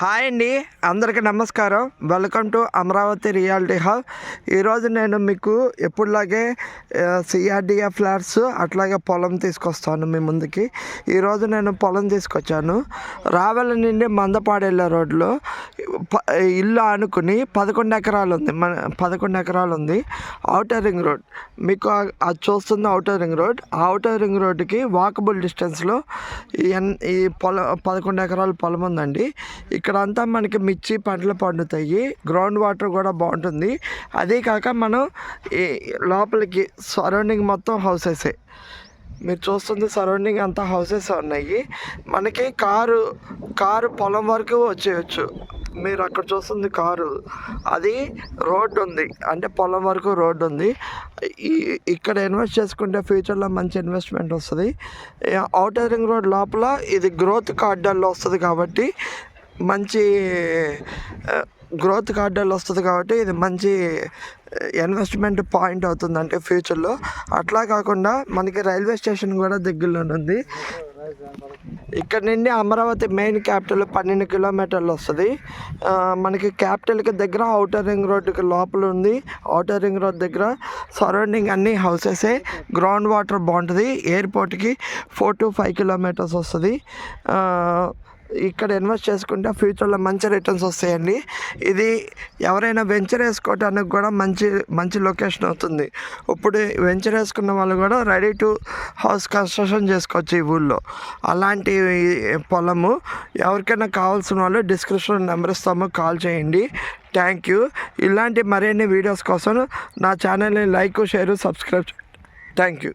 Hi అండి అందరికీ నమస్కారం. Welcome to Amaravati reality hub ఈరోజు నేను మీకు ఎప్పుడులాగే సిఆర్డిఏ ఫ్లాట్స్ అట్లాగే పొలం తీసుకొస్తాను మీ ముందుకి. ఈరోజు నేను పొలం తీసుకొచ్చాను. రావెల నుండి మందపాడేళ్ళ రోడ్లో ఇల్లు ఆనుకుని పదకొండు ఎకరాలు ఉంది మన పదకొండు ఎకరాలు ఉంది అవుటర్ రింగ్ రోడ్ మీకు అది చూస్తుంది అవుటర్ రింగ్ రోడ్ ఆ అవుటర్ రింగ్ రోడ్డుకి వాకబుల్ డిస్టెన్స్లో ఈ ఎన్ ఈ పొలం పదకొండు ఎకరాల పొలం ఉందండి. ఇక్కడ అంతా మనకి మిర్చి పంటలు పండుతాయి. గ్రౌండ్ వాటర్ కూడా బాగుంటుంది. అదే కాక మనం ఈ లోపలికి సరౌండింగ్ మొత్తం హౌసెసే మీరు చూస్తుంది సరౌండింగ్ అంతా హౌసెస్ ఉన్నాయి. మనకి కారు కారు పొలం వరకు వచ్చేయచ్చు. మీరు అక్కడ చూస్తుంది కారు. అది రోడ్డు ఉంది. అంటే పొలం వరకు రోడ్డు ఉంది. ఈ ఇక్కడ ఇన్వెస్ట్ చేసుకుంటే ఫ్యూచర్లో మంచి ఇన్వెస్ట్మెంట్ వస్తుంది. అవుటర్ రింగ్ రోడ్ లోపల ఇది గ్రోత్ కార్డర్లో వస్తుంది కాబట్టి మంచి గ్రోత్ కార్డర్లు వస్తుంది కాబట్టి ఇది మంచి ఇన్వెస్ట్మెంట్ పాయింట్ అవుతుంది అంటే ఫ్యూచర్లో. అట్లా కాకుండా మనకి రైల్వే స్టేషన్ కూడా దగ్గరలో ఉంది ఇక్కడ నుండి అమరావతి మెయిన్ క్యాపిటల్ పన్నెండు కిలోమీటర్లు వస్తుంది. మనకి క్యాపిటల్కి దగ్గర అవుటర్ రింగ్ రోడ్డుకి లోపల ఉంది. అవుటర్ రింగ్ రోడ్ దగ్గర సరౌండింగ్ అన్ని హౌసెసే గ్రౌండ్ వాటర్ బాగుంటుంది. ఎయిర్పోర్ట్కి ఫోర్ టు ఫైవ్ కిలోమీటర్స్ వస్తుంది. ఇక్కడ ఇన్వెస్ట్ చేసుకుంటే ఫ్యూచర్లో మంచి రిటర్న్స్ వస్తాయండి. ఇది ఎవరైనా వెంచర్ వేసుకోవడానికి కూడా మంచి మంచి లొకేషన్ అవుతుంది. ఇప్పుడు వెంచర్ వేసుకున్న వాళ్ళు కూడా రెడీ టు హౌస్ కన్స్ట్రక్షన్ చేసుకోవచ్చు ఈ ఊళ్ళో. అలాంటి పొలము ఎవరికైనా కావాల్సిన వాళ్ళు డిస్క్రిప్షన్ నెంబర్ ఇస్తాము కాల్ చేయండి. Thank you. ఇలాంటి మరిన్ని వీడియోస్ కోసం నా ఛానల్ని like share subscribe. Thank you.